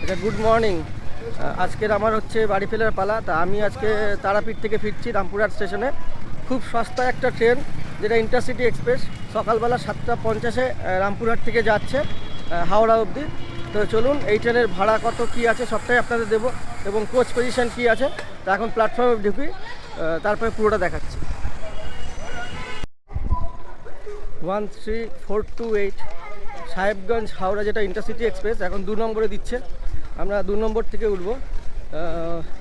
আচ্ছা good morning আজকের আমার হচ্ছে বাড়ি ফেরার পালা, তা আমি আজকে তারাপীঠ থেকে ফিরছি রামপুরহাট স্টেশনে। খুব সস্তা একটা ট্রেন, যেটা ইন্টারসিটি এক্সপ্রেস সকালবেলা সাতটা পঞ্চাশে রামপুরহাট থেকে যাচ্ছে হাওড়া অবধি। তো চলুন, এই ট্রেনের ভাড়া কত, কী আছে, সবটাই আপনাদের দেবো, এবং কোচ পজিশন কী আছে, তা এখন প্ল্যাটফর্মে ঢুকি তারপরে পুরোটা দেখাচ্ছি। One three four two eight Sahebganj Howrah যেটা ইন্টারসিটি এক্সপ্রেস এখন দু নম্বরে দিচ্ছে। আমরা দু নম্বর থেকে উঠবো।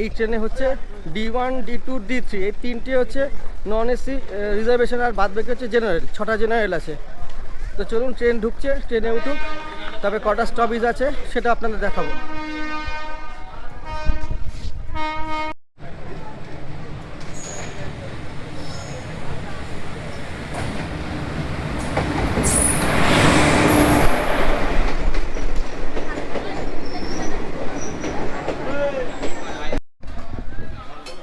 এই ট্রেনে হচ্ছে D one D two D three এই তিনটে হচ্ছে নন এসি রিজার্ভেশন আর বাদ বাকি হচ্ছে জেনারেল ছটা জেনারেল আছে। তো চলুন ট্রেন ঢুকছে ট্রেনে উঠুক। তবে কটা স্টপেজ আছে সেটা আপনাদের দেখাবো।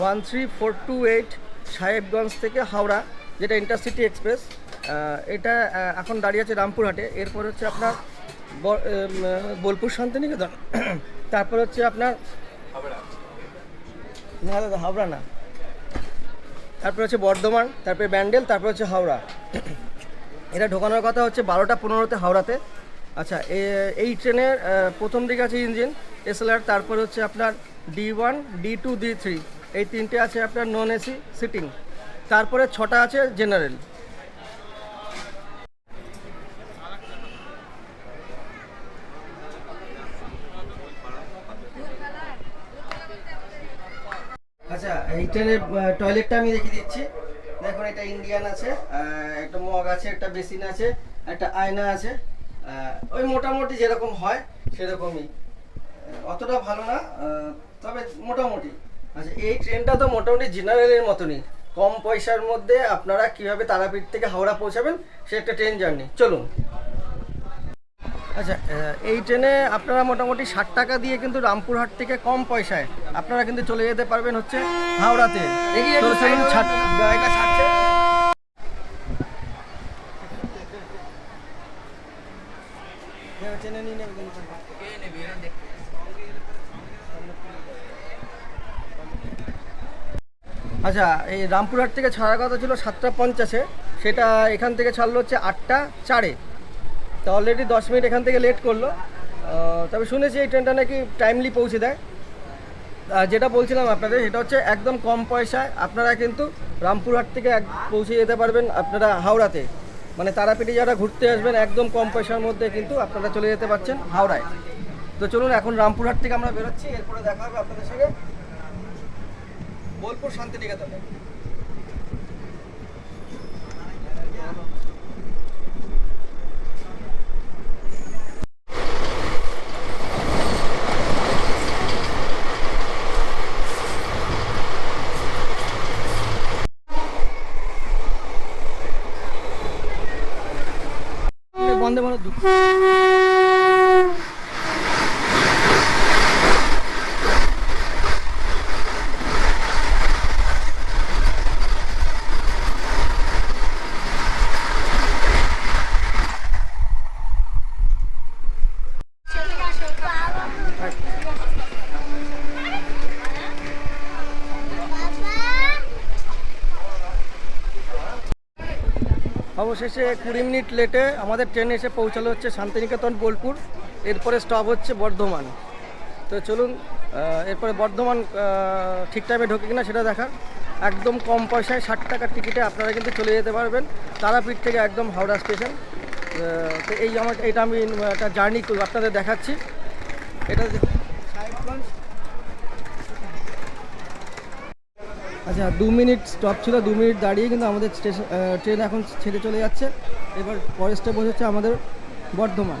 One three four two eight Sahebganj থেকে হাওড়া, যেটা ইন্টারসিটি এক্সপ্রেস এটা এখন দাঁড়িয়ে আছে রামপুরহাটে। এরপর হচ্ছে আপনার বোলপুর শান্তিনিকেতন। তারপর হচ্ছে আপনার না দাদা হাওড়া না। তারপর হচ্ছে বর্ধমান, তারপরে ব্যান্ডেল, তারপর হচ্ছে হাওড়া। এটা ঢোকানোর কথা হচ্ছে বারোটা পনেরোতে হাওড়াতে। আচ্ছা এই ট্রেনের প্রথম দিকে আছে ইঞ্জিন, এসএলআর, তারপর হচ্ছে আপনার D one D two D three এই তিনটে আছে আপনার নন এসি সিটিং তারপরে ছটা আছে জেনারেল আচ্ছা এই ট্রেনের টয়লেটটা আমি দেখিয়ে দিচ্ছি। দেখুন, এটা ইন্ডিয়ান আছে একটা মগ আছে, একটা বেসিন আছে, একটা আয়না আছে। ওই মোটামুটি যেরকম হয়, সেরকমই। অতটা ভালো না তবে মোটামুটি। আচ্ছা এই ট্রেনটা তো মোটামুটি জেনারেলের মতনই কম পয়সার মধ্যে আপনারা কীভাবে তারাপীঠ থেকে হাওড়া পৌঁছাবেন সে একটা ট্রেন জার্নি চলুন আচ্ছা এই ট্রেনে আপনারা মোটামুটি ষাট টাকা দিয়ে কিন্তু রামপুরহাট থেকে কম পয়সায় আপনারা কিন্তু চলে যেতে পারবেন হচ্ছে হাওড়াতে ছাড়ছে। ট্রেনে নিয়ে নেবে। আচ্ছা এই রামপুরহাট থেকে ছাড়ার কথা ছিল সাতটা পঞ্চাশে, সেটা এখান থেকে ছাড়লো হচ্ছে আটটা চারে। তো অলরেডি দশ মিনিট এখান থেকে লেট করল। তবে শুনেছি এই ট্রেনটা নাকি টাইমলি পৌঁছে দেয়। যেটা বলছিলাম আপনাদের, সেটা হচ্ছে একদম কম পয়সায় আপনারা কিন্তু রামপুরহাট থেকে এক পৌঁছে যেতে পারবেন আপনারা হাওড়াতে। মানে তারাপীঠে যারা ঘুরতে আসবেন, একদম কম পয়সার মধ্যে কিন্তু আপনারা চলে যেতে পারছেন হাওড়ায়। তো চলুন, এখন রামপুরহাট থেকে আমরা বেরোচ্ছি, এরপরে দেখা হবে আপনাদের সঙ্গে। বোলপুর শান্তিনিকেতনে। বন্দে ভারত দুঃখ অবশেষে কুড়ি মিনিট লেটে আমাদের ট্রেন এসে পৌঁছালো হচ্ছে শান্তিনিকেতন, বোলপুর। এরপরে স্টপ হচ্ছে বর্ধমান। তো চলুন এরপরে বর্ধমান ঠিক টাইমে ঢোকে কিনা সেটা দেখার। একদম কম পয়সায় ষাট টাকার টিকিটে আপনারা কিন্তু চলে যেতে পারবেন। তারাপীঠ থেকে একদম হাওড়া স্টেশন তো এই আমার এটা আমি একটা জার্নি আপনাদের দেখাচ্ছি। এটা সাহেবগঞ্জ আচ্ছা দু মিনিট স্টপ ছিল, দু মিনিট দাঁড়িয়ে কিন্তু আমাদের ট্রেন এখন ছেড়ে চলে যাচ্ছে। এবার পরের স্টেপ হচ্ছে আমাদের বর্ধমান।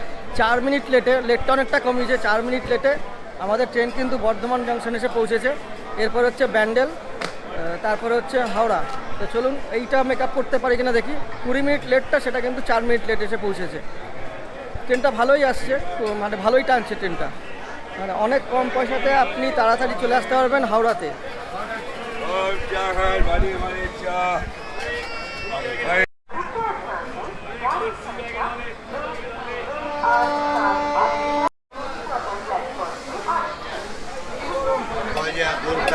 চার মিনিট লেটে, লেটটা অনেকটা কমিয়েছে, চার মিনিট লেটে আমাদের ট্রেন কিন্তু বর্ধমান জাংশন এসে পৌঁছেছে। এরপর হচ্ছে ব্যান্ডেল তারপরে হচ্ছে হাওড়া। তো চলুন, এইটা মেকআপ করতে পারি কিনা দেখি। কুড়ি মিনিট লেটটা, সেটা কিন্তু চার মিনিট লেট এসে পৌঁছেছে। ট্রেনটা ভালোই আসছে মানে ভালোই টানছে ট্রেনটা। মানে অনেক কম পয়সাতে আপনি তাড়াতাড়ি চলে আসতে পারবেন হাওড়াতে।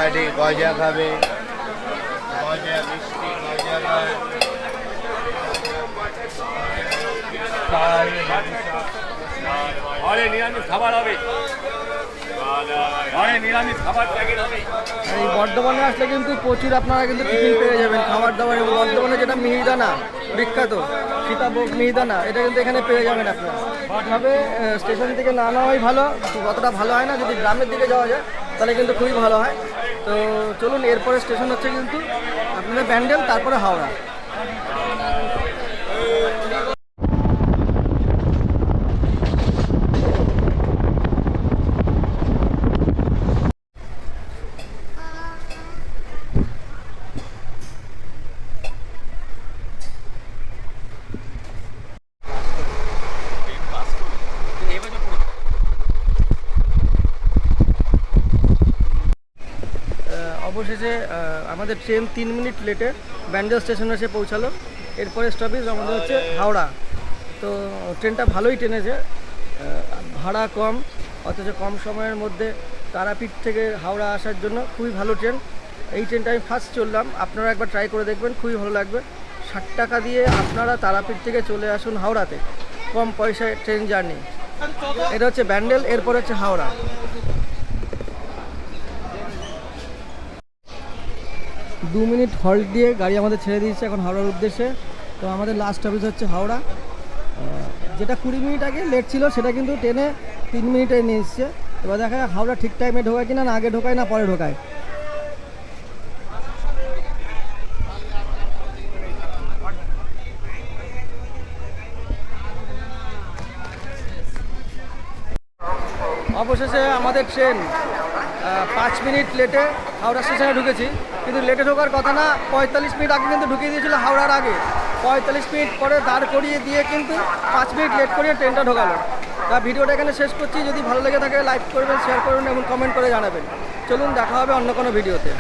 গুড়কাঠি গজা খাবে। গজা মিষ্টি গজা ঘরে নিরামিষ খাবার হবে। ঘরে নিরামিষ খাবার প্যাকেট হবে। আর এই বর্ধমানে আসলে কিন্তু প্রচুর আপনারা কিন্তু টিফিন পেয়ে যাবেন খাবার দাবার। এবং বর্ধমানে যেটা মিহিদানা বিখ্যাত সীতাভোগ মিহিদানা এটা কিন্তু এখানে পেয়ে যাবেন আপনারা। তবে স্টেশন থেকে না নেওয়াই ভালো অতটা ভালো হয় না যদি গ্রামের দিকে যাওয়া যায়। তাহলে কিন্তু খুবই ভালো হয়। তো চলুন, এরপরে স্টেশন হচ্ছে কিন্তু আপনাদের ব্যান্ডেল, তারপরে হাওড়া। আমাদের ট্রেন তিন মিনিট লেটে ব্যান্ডেল স্টেশনে এসে পৌঁছালো। এরপরে স্টপেজ আমাদের হচ্ছে হাওড়া। তো ট্রেনটা ভালোই টেনেছে। ভাড়া কম, অথচ কম সময়ের মধ্যে তারাপীঠ থেকে হাওড়া আসার জন্য খুবই ভালো ট্রেন। এই ট্রেনটা আমি ফার্স্ট চললাম। আপনারা একবার ট্রাই করে দেখবেন, খুবই ভালো লাগবে। ষাট টাকা দিয়ে আপনারা তারাপীঠ থেকে চলে আসুন হাওড়াতে। কম পয়সায় ট্রেন জার্নি। এটা হচ্ছে ব্যান্ডেল, এরপর হচ্ছে হাওড়া। দু মিনিট হল্ট দিয়ে গাড়ি আমাদের ছেড়ে দিয়েছে এখন হাওড়ার উদ্দেশ্যে। তো আমাদের লাস্ট অফিস হচ্ছে হাওড়া। যেটা কুড়ি মিনিট আগে লেট ছিল, সেটা কিন্তু ট্রেনে তিন মিনিটে নিয়ে এসছে। এবার দেখা যাক হাওড়া ঠিক টাইমে ঢোকায় কিনা, না আগে ঢোকায়, না পরে ঢোকায়। অবশেষে আমাদের ট্রেন পাঁচ মিনিট লেটে হাওড়া স্টেশনে ঢুকেছি। কিন্তু লেটে ঢোকার কথা না, পঁয়তাল্লিশ মিনিট আগে কিন্তু ঢুকিয়ে দিয়েছিল হাওড়ার আগে। পঁয়তাল্লিশ মিনিট পরে দাঁড় করিয়ে দিয়ে কিন্তু পাঁচ মিনিট লেট করিয়ে ট্রেনটা ঢোকালো। তা ভিডিওটা এখানে শেষ করছি। যদি ভালো লেগে থাকে লাইক করবেন শেয়ার করবেন এবং কমেন্ট করে জানাবেন। চলুন, দেখা হবে অন্য কোনো ভিডিওতে